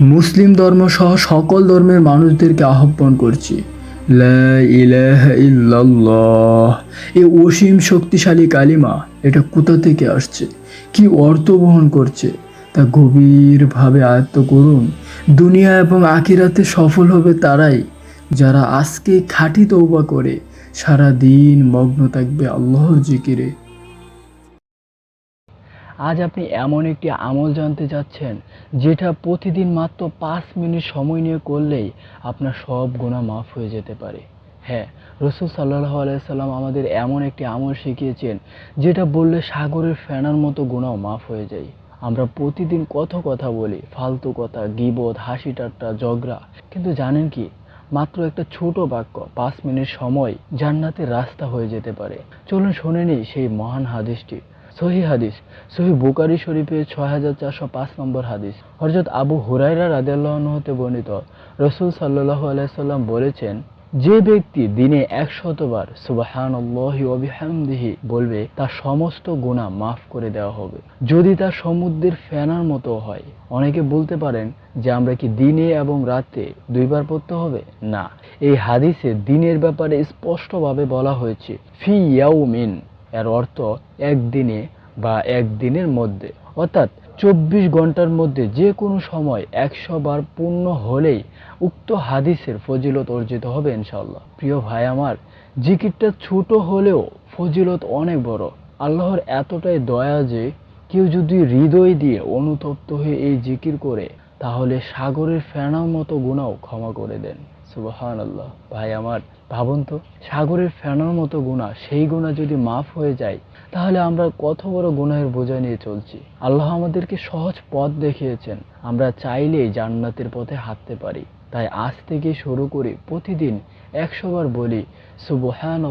মুসলিম ধর্ম সহ সকল ধর্মের মানুষদেরকে আহ্বান করছি। এই অসীম শক্তিশালী কালিমা, এটা কোথা থেকে আসছে? কি অর্থ বহন করছে? তা গভীরভাবে আয়ত্ত করুন। দুনিয়া এবং আখিরাতে সফল হবে তারাই যারা আজকে খাঁটি তৌবা করে সারা দিন মগ্ন থাকবে আল্লাহর জিকিরে। আজ আপনি এমন একটি আমল জানতে যাচ্ছেন, যেটা প্রতিদিন মাত্র পাঁচ মিনিট সময় নিয়ে করলেই আপনার সব গুণা মাফ হয়ে যেতে পারে। হ্যাঁ রসুল সাল্লাহ আলাইসাল্লাম আমাদের এমন একটি আমল শিখিয়েছেন, যেটা বললে সাগরের ফেনার মতো গুণাও মাফ হয়ে যায়। আমরা প্রতিদিন কত কথা বলি, ফালতু কথা, গিবদ, হাসি ঠাট্টা, ঝগড়া। কিন্তু জানেন কি, মাত্র একটা ছোট বাক্য, পাঁচ মিনিট সময় জান্নাতের রাস্তা হয়ে যেতে পারে। চলুন শুনে নিই সেই মহান হাদিসটি। সহি হাদিস। সহি বুকারি শরীফের ছয় হাজার চারশো পাঁচ নম্বর হাদিস। হরজত আবু হুরাইরা রাদেল্লাহ হতে বর্ণিত, রসুল সাল্লাহ আলাইসাল্লাম বলেছেন, যে ব্যক্তি দিনে একশতবার সুবাহান অবিহামদিহি বলবে, তার সমস্ত গুণা মাফ করে দেওয়া হবে। যদি তার সমুদ্রের ফেনার মতো হয়। অনেকে বলতে পারেন যে, আমরা কি দিনে এবং রাতে দুইবার পড়তে হবে? না। এই হাদিসে দিনের ব্যাপারে স্পষ্টভাবে বলা হয়েছে, ফি ইয়াউমিন। এর অর্থ, একদিনে বা একদিনের মধ্যে, অর্থাৎ চব্বিশ ঘণ্টার মধ্যে যে কোনো সময় একশো বার পূর্ণ হলেই উক্ত হাদিসের ফজিলত অর্জিত হবে ইনশাল্লাহ প্রিয় ভাই আমার, জিকিরটা ছোট হলেও ফজিলত অনেক বড়। আল্লাহর এতটাই দয়া যে কেউ যদি হৃদয় দিয়ে অনুতপ্ত হয়ে এই জিকির করে, তাহলে সাগরের ফেনার মতো গুণাও ক্ষমা করে দেন। আল্লাহ ভাই, আমার ভাবুন তো, সাগরের ফেনার মতো গুণা, সেই গুণা যদি মাফ হয়ে যায়, তাহলে আমরা কত বড় গুনাহের বোঝা নিয়ে চলছি। আল্লাহ আমাদেরকে সহজ পথ দেখিয়েছেন, আমরা চাইলেই জান্নাতের পথে হাঁটতে পারি। তাই আজ থেকে শুরু করে, প্রতিদিন একশোবার বলি সুবহান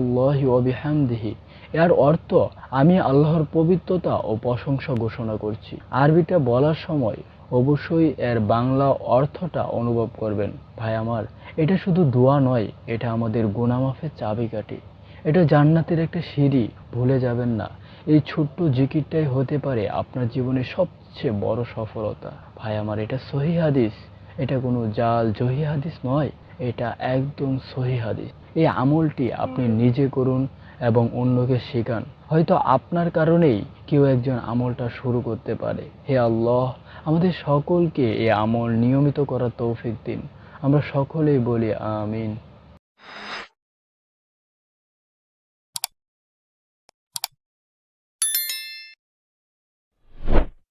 অবিহামদিহি এর অর্থ, আমি আল্লাহর পবিত্রতা ও প্রশংসা ঘোষণা করছি। আরবিটা বলার সময় অবশ্যই এর বাংলা অর্থটা অনুভব করবেন। ভাই আমার, এটা শুধু দোয়া নয়, এটা আমাদের গুনামাফের চাবিকাঠি। এটা জান্নাতের একটা সিঁড়ি, ভুলে যাবেন না। এই ছোট্ট জিকিরটাই হতে পারে আপনার জীবনের সবচেয়ে বড় সফলতা। ভাই আমার, এটা সহি হাদিস। এটা কোনো জাল জহি হাদিস নয়, এটা একদম সহি হাদিস। এই আমলটি আপনি নিজে করুন এবং অন্যকে শেখান। হয়তো আপনার কারণেই কেউ একজন আমলটা শুরু করতে পারে। হে আল্লাহ, আমাদের সকলকে এ আমল নিয়মিত করার তৌফিক দিন। আমরা সকলেই বলি আমিন।